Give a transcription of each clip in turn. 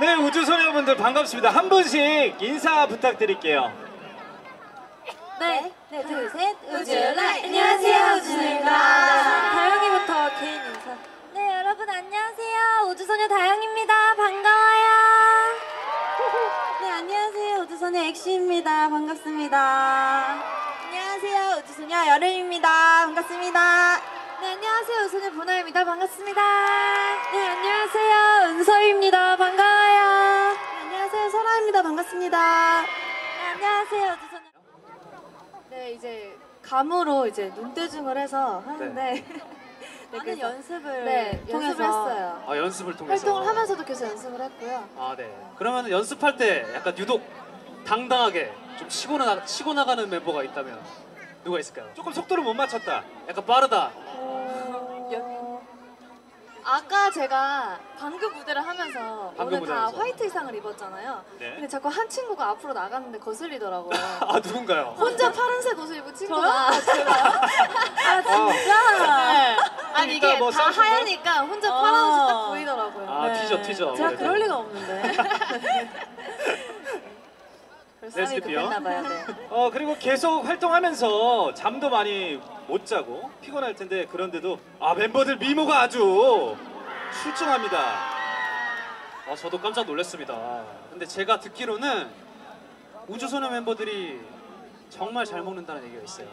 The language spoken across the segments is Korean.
네, 우주소녀분들 반갑습니다. 한 분씩 인사 부탁드릴게요. 네, 네, 둘, 셋. 우주라이. 안녕하세요, 우주소녀입니다. 다영이부터 개인 인사. 네, 여러분 안녕하세요. 우주소녀 다영입니다. 반가워요. 네, 안녕하세요. 우주소녀 엑시입니다. 반갑습니다. 안녕하세요. 우주소녀 여름입니다. 반갑습니다. 네, 안녕하세요. 우주소녀 보나입니다. 반갑습니다. 네, 안녕하세요. 은서입니다. 반가워요. 네, 안녕하세요. 설아입니다. 반갑습니다. 네, 안녕하세요. 우주소녀. 네, 이제 감으로 이제 눈대중을 해서 하는데 네, 많은 그래서 연습을 네, 통해서 했어요. 아 연습을 통해서 활동을 하면서도 계속 연습을 했고요. 아 네. 그러면 연습할 때 약간 유독 당당하게 좀 치고 나 치고 나가는 멤버가 있다면 누가 있을까요? 조금 속도를 못 맞췄다. 약간 빠르다. 아까 제가 방금 무대를 하면서 방금 오늘 다 무대하면서. 화이트 의상을 입었잖아요. 네. 근데 자꾸 한 친구가 앞으로 나갔는데 거슬리더라고요. 아 누군가요? 혼자 파란색 옷을 입은 친구가 아, 진짜? 아, 아니 이따 이게 뭐다 셀프 뭐? 하얘니까 혼자 파란 옷이 딱 보이더라고요. 아 티저 티저. 제가 아무래도. 그럴 리가 없는데. 급했나 봐요. 네. 어, 그리고 계속 활동하면서 잠도 많이 못 자고 피곤할 텐데 그런데도 아, 멤버들 미모가 아주 출중합니다. 아 저도 깜짝 놀랐습니다. 근데 제가 듣기로는 우주소녀 멤버들이 정말 잘 먹는다는 얘기가 있어요.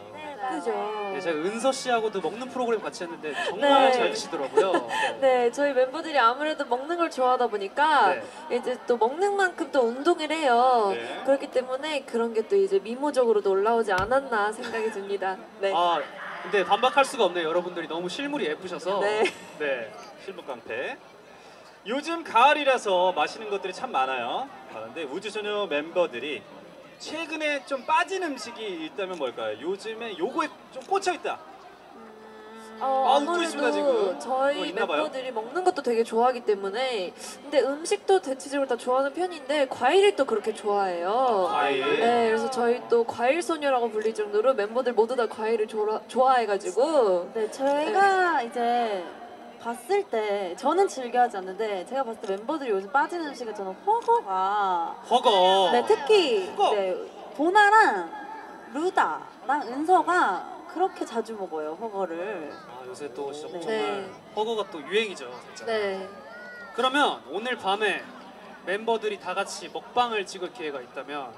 그죠. 네, 제가 은서 씨하고도 먹는 프로그램 같이 했는데 정말 네. 잘 드시더라고요. 네. 네, 저희 멤버들이 아무래도 먹는 걸 좋아하다 보니까 네. 이제 또 먹는 만큼 또 운동을 해요. 네. 그렇기 때문에 그런 게 또 이제 미모적으로도 올라오지 않았나 생각이 듭니다. 네. 아 근데 반박할 수가 없네요. 여러분들이 너무 실물이 예쁘셔서. 네. 네. 실무 깡패. 요즘 가을이라서 마시는 것들이 참 많아요. 그런데 우주소녀 멤버들이 최근에 좀 빠진 음식이 있다면 뭘까요? 요즘에 요거에 좀 꽂혀 있다. 어, 아, 웃고 있습니다, 지금. 아무래도 저희 뭐 있나 봐요? 멤버들이 먹는 것도 되게 좋아하기 때문에 근데 음식도 대체적으로 다 좋아하는 편인데 과일을 또 그렇게 좋아해요. 과일. 네, 그래서 저희 또 과일 소녀라고 불릴 정도로 멤버들 모두 다 과일을 좋아, 좋아해가지고 네, 저희가 이제 봤을 때 저는 즐겨하지 않는데 제가 봤을 때 멤버들이 요즘 빠진 음식은 저는 허거가 허거. 네 특히 허거. 네, 보나랑 루다랑 은서가 그렇게 자주 먹어요 허거를 아 요새 또 진짜 네. 정말 네. 허거가 또 유행이죠, 진짜. 네. 그러면 오늘 밤에 멤버들이 다 같이 먹방을 찍을 기회가 있다면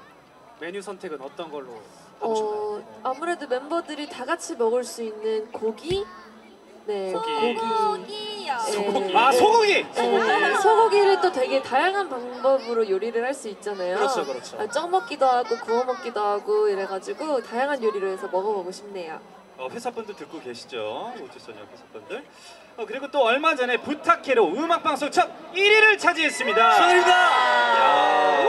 메뉴 선택은 어떤 걸로 하고 싶나요? 어, 아무래도 멤버들이 다 같이 먹을 수 있는 고기? 네, 고기. 소고기요. 네. 아, 소고기. 네, 소고기를 또 되게 다양한 방법으로 요리를 할 수 있잖아요. 그렇죠, 그렇죠. 아, 쪄 먹기도 하고 구워 먹기도 하고 이래가지고 다양한 요리로 해서 먹어보고 싶네요. 어, 회사분들 듣고 계시죠? 우주소녀 회사분들. 어, 그리고 또 얼마 전에 부탁해로 음악방송 첫 1위를 차지했습니다. 축하드립니다. 야.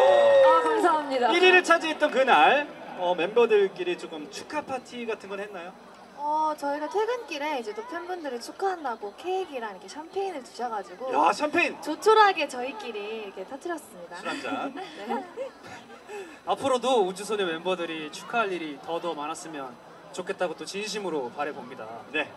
아 감사합니다. 1위를 차지했던 그날 어, 멤버들끼리 조금 축하 파티 같은 건 했나요? 어 저희가 퇴근길에 이제 또 팬분들이 축하한다고 케이크랑 이렇게 샴페인을 주셔가지고 야 샴페인 조촐하게 저희끼리 이렇게 터트렸습니다. 술 한잔. 네. 앞으로도 우주소녀 멤버들이 축하할 일이 더더 많았으면 좋겠다고 또 진심으로 바래봅니다. 네.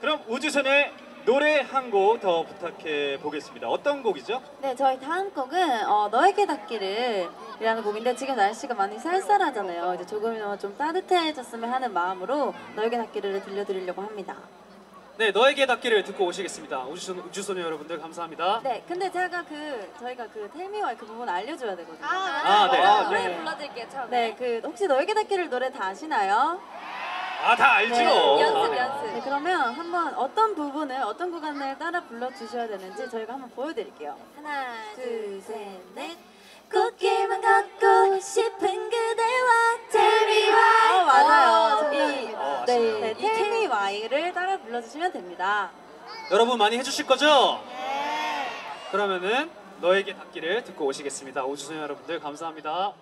그럼 우주소녀의 노래 한 곡 더 부탁해 보겠습니다. 어떤 곡이죠? 네, 저희 다음 곡은 어, 너에게 닿기를 이라는 곡인데 지금 날씨가 많이 쌀쌀하잖아요. 이제 조금이나마 좀 따뜻해졌으면 하는 마음으로 너에게 닿기를 들려드리려고 합니다. 네, 너에게 닿기를 듣고 오시겠습니다. 우주소녀, 우주소녀 여러분들 감사합니다. 네, 근데 제가 그 저희가 그 텔미와의 그 부분 알려줘야 되거든요. 아, 네. 아, 노래 네. 불러드릴게요. 처음에. 네, 그 혹시 너에게 닿기를 노래 다 아시나요? 아 다 알죠. 네, 연습 네. 연습. 네, 그러면 한번 어떤 부분을 어떤 구간을 따라 불러 주셔야 되는지 저희가 한번 보여드릴게요. 하나, 둘, 셋, 넷. 꽃길만 걷고 싶은 그대와 Tell why. 어, 맞아요. 어, 이, 어, 네, 아시네요. 네, Tell me why를 따라 불러주시면 됩니다. 여러분 많이 해주실 거죠? 그러면은 너에게 닿기를 듣고 오시겠습니다. 우주소녀 여러분들 감사합니다.